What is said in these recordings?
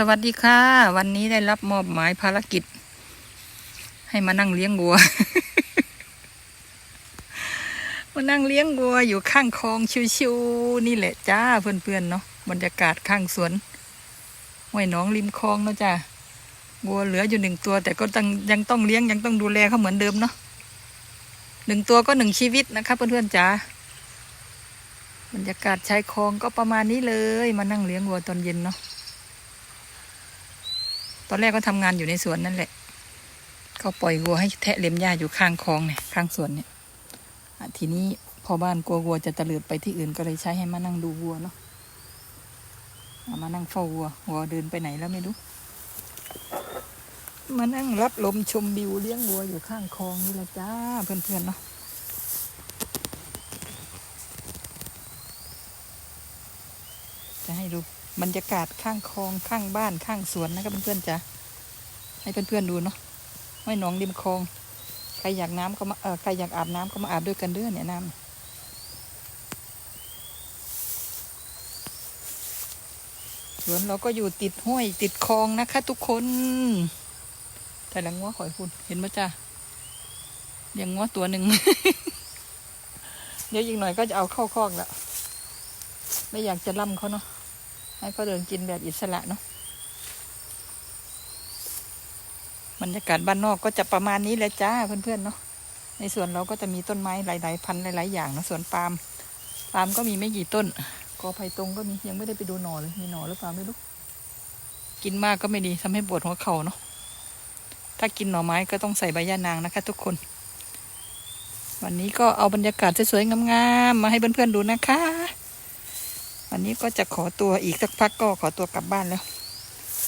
สวัสดีค่ะ วันนี้ได้รับมอบหมายภารกิจ ให้มานั่งเลี้ยงวัว มานั่งเลี้ยงวัวอยู่ข้างคลองชิวๆนี่แหละจ้าเพื่อนๆเนาะบรรยากาศข้างสวนห้วยหนองริมคลองเนาะจ้าวัวเหลืออยู่หนึ่งตัว แต่ก็ต้องยังต้องเลี้ยงยังต้องดูแลเขาเหมือนเดิมเนาะหนึ่งตัวก็หนึ่งชีวิตนะคะเพื่อนๆจ้าบรรยากาศชายคลองก็ประมาณนี้เลย มานั่งเลี้ยงวัวตอนเย็นเนาะ ตอนแรกก็ทำงานอยู่ในสวนนั่นแหละเขาปล่อยวัวให้แทะเล็มหญ้าอยู่ข้างคลองเนี่ยข้างสวนเนี่ยทีนี้พอบ้านกลัววัวจะตะลิดไปที่อื่นก็เลยใช้ให้มานั่งดูวัวเนาะามานั่งเฝ้าวัววัวเดินไปไหนแล้วไม่รู้ มานั่งรับลมชมวิวเลี้ยงวัวอยู่ข้างคลองนี่ละจ้าเพื่อนๆเนาะจะให้ดู บรรยากาศข้างคลองข้างบ้านข้างสวนนะครับเพื่อนๆจ้ะให้เพื่อนๆดูเนาะไม่หนองริมคลองใครอยากน้ำก็มาเออใครอยากอาบน้ำก็มาอาบด้วยกันเด้อเนี่ยน้ำสวนเราก็อยู่ติดห้วยติดคลองนะคะทุกคน แต่ละงัวข่อยคุณเห็นไหมจ้ะเลี้ยงงัวตัวหนึ่ง เดี๋ยวอีกหน่อยก็จะเอาเข้าคอกแล้ว ไม่อยากจะล่ำเขาเนาะ ให้เขาเดินกินแบบอิสระเนาะบรรยากาศบ้านนอกก็จะประมาณนี้แหละจ้าเพื่อนๆเนาะในสวนเราก็จะมีต้นไม้หลาย ๆ พันหลาย ๆ อย่างนะสวนปาล์มปาล์มก็มีไม่กี่ต้นกอไผ่ตรงก็มียังไม่ได้ไปดูหน่อเลยมีหน่อหรือเปล่าไม่รู้กินมากก็ไม่ดีทำให้ปวดหัวเข่าเนาะถ้ากินหน่อไม้ก็ต้องใส่ใบย่านางนะคะ ทุกคน วันนี้ก็เอาบรรยากาศสวยๆงามๆมาให้เพื่อนๆดูนะคะ วันนี้ก็จะขอตัวอีกสักพักก็ขอตัวกลับบ้านแล้ว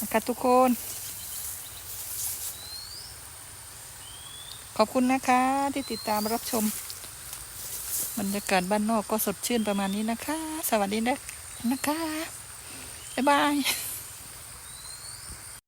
นะคะทุกคน ขอบคุณนะคะที่ติดตามรับชม บรรยากาศบ้านนอกก็สดชื่นประมาณนี้นะคะ สวัสดีนะนะคะ บ๊ายบาย